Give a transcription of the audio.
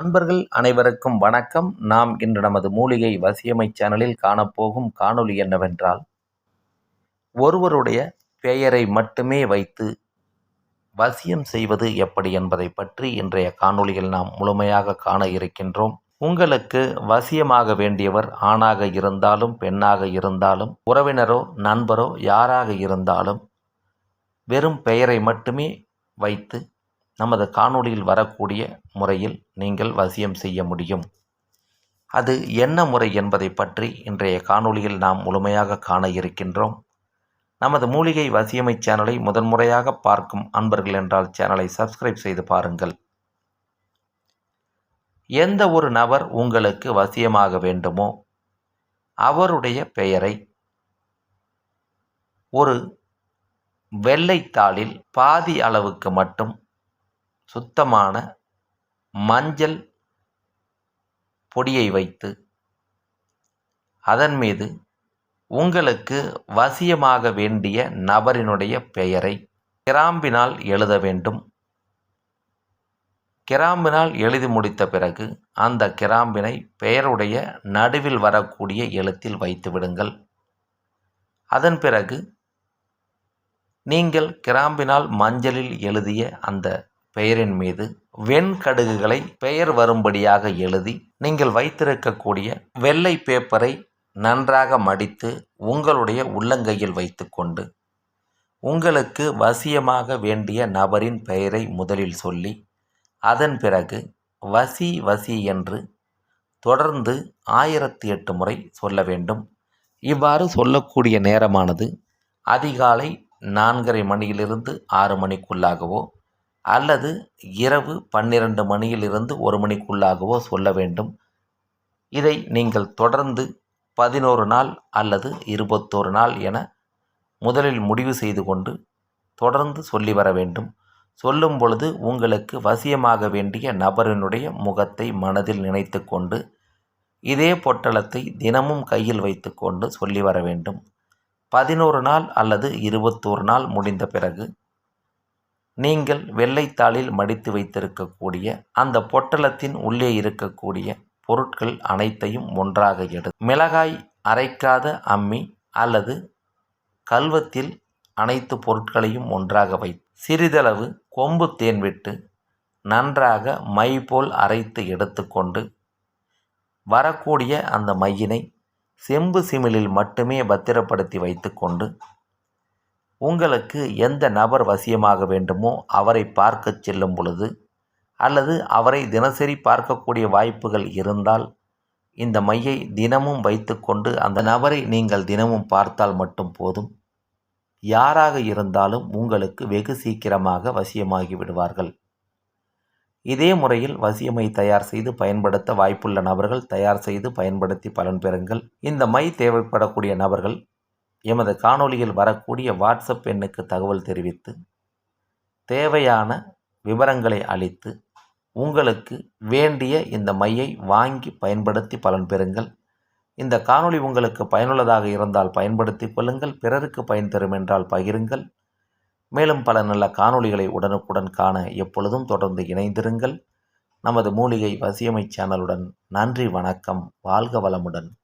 நண்பர்கள் அனைவருக்கும் வணக்கம். நாம் இன்று நமது மூலிகை வசியமை சேனலில் காணப்போகும் காணொலி என்னவென்றால் ஒருவருடைய பெயரை மட்டுமே வைத்து வசியம் செய்வது எப்படி என்பதை பற்றி இன்றைய காணொலியில் நாம் முழுமையாக காண இருக்கின்றோம். உங்களுக்கு வசியமாக வேண்டியவர் ஆணாக இருந்தாலும் பெண்ணாக இருந்தாலும் உறவினரோ நண்பரோ யாராக இருந்தாலும் வெறும் பெயரை மட்டுமே வைத்து நமது காணொளியில் வரக்கூடிய முறையில் நீங்கள் வசியம் செய்ய முடியும். அது என்ன முறை என்பதை பற்றி இன்றைய காணொளியில் நாம் முழுமையாக காண இருக்கின்றோம். நமது மூலிகை வசியமை சேனலை முதன்முறையாக பார்க்கும் அன்பர்கள் என்றால் சேனலை சப்ஸ்கிரைப் செய்து பாருங்கள். எந்த ஒரு நபர் உங்களுக்கு வசியமாக வேண்டுமோ அவருடைய பெயரை ஒரு வெள்ளைத்தாளில் பாதி அளவுக்கு மட்டும் சுத்தமான மஞ்சள் பொடியை வைத்து அதன் மீது உங்களுக்கு வசியமாக வேண்டிய நபரினுடைய பெயரை கிராம்பினால் எழுத வேண்டும். கிராம்பினால் எழுதி முடித்த பிறகு அந்த கிராம்பினை பெயருடைய நடுவில் வரக்கூடிய எழுத்தில் வைத்து விடுங்கள். அதன் பிறகு நீங்கள் கிராம்பினால் மஞ்சளில் எழுதிய அந்த பெயரின் மீது வெண்கடுகுகளை பெயர் வரும்படியாக எழுதி நீங்கள் வைத்திருக்கக்கூடிய வெள்ளை பேப்பரை நன்றாக மடித்து உங்களுடைய உள்ளங்கையில் வைத்துக்கொண்டு உங்களுக்கு வசியமாக வேண்டிய நபரின் பெயரை முதலில் சொல்லி அதன் பிறகு வசி வசி என்று தொடர்ந்து ஆயிரத்தி எட்டு முறை சொல்ல வேண்டும். இவ்வாறு சொல்லக்கூடிய நேரமானது அதிகாலை நான்கரை மணியிலிருந்து ஆறு மணிக்குள்ளாகவோ அல்லது இரவு பன்னிரண்டு மணியிலிருந்து ஒரு மணிக்குள்ளாகவோ சொல்ல வேண்டும். இதை நீங்கள் தொடர்ந்து பதினோரு நாள் அல்லது இருபத்தோரு நாள் என முதலில் முடிவு செய்து கொண்டு தொடர்ந்து சொல்லி வர வேண்டும். சொல்லும் பொழுது உங்களுக்கு வசியமாக வேண்டிய நபரினுடைய முகத்தை மனதில் நினைத்து கொண்டு இதே பொட்டலத்தை தினமும் கையில் வைத்து கொண்டு சொல்லி வர வேண்டும். பதினோரு நாள் அல்லது இருபத்தோரு நாள் முடிந்த பிறகு நீங்கள் வெள்ளைத்தாளில் மடித்து வைத்திருக்கக்கூடிய அந்த பொட்டலத்தின் உள்ளே இருக்கக்கூடிய பொருட்கள் அனைத்தையும் ஒன்றாக எடு. மிளகாய் அரைக்காத அம்மி அல்லது கல்வத்தில் அனைத்து பொருட்களையும் ஒன்றாக வை. சிறிதளவு கொம்பு தேன் விட்டு நன்றாக மை போல் அரைத்து எடுத்துக்கொண்டு வரக்கூடிய அந்த மையினை செம்பு சிமிழில் மட்டுமே பத்திரப்படுத்தி வைத்துக்கொண்டு உங்களுக்கு எந்த நபர் வசியமாக வேண்டுமோ அவரை பார்க்கச் செல்லும் பொழுது அல்லது அவரை தினசரி பார்க்கக்கூடிய வாய்ப்புகள் இருந்தால் இந்த மையை தினமும் வைத்துக்கொண்டு அந்த நபரை நீங்கள் தினமும் பார்த்தால் மட்டும் போதும். யாராக இருந்தாலும் உங்களுக்கு வெகு சீக்கிரமாக வசியமாகி விடுவார்கள். இதே முறையில் வசியமை தயார் செய்து பயன்படுத்த வாய்ப்புள்ள நபர்கள் தயார் செய்து பயன்படுத்தி பலன் பெறுங்கள். இந்த மை தேவைப்படக்கூடிய நபர்கள் எமது காணொளியில் வரக்கூடிய வாட்ஸ்அப் எண்ணுக்கு தகவல் தெரிவித்து தேவையான விவரங்களை அளித்து உங்களுக்கு வேண்டிய இந்த மையை வாங்கி பயன்படுத்தி பலன் பெறுங்கள். இந்த காணொளி உங்களுக்கு பயனுள்ளதாக இருந்தால் பயன்படுத்தி கொள்ளுங்கள் பிறருக்கு பயன் தரும் என்றால் பகிருங்கள். மேலும் பல நல்ல காணொளிகளை உடனுக்குடன் காண எப்பொழுதும் தொடர்ந்து இணைந்திருங்கள். நமது மூலிகை வசியமை சேனலுடன் நன்றி வணக்கம் வாழ்க வளமுடன்.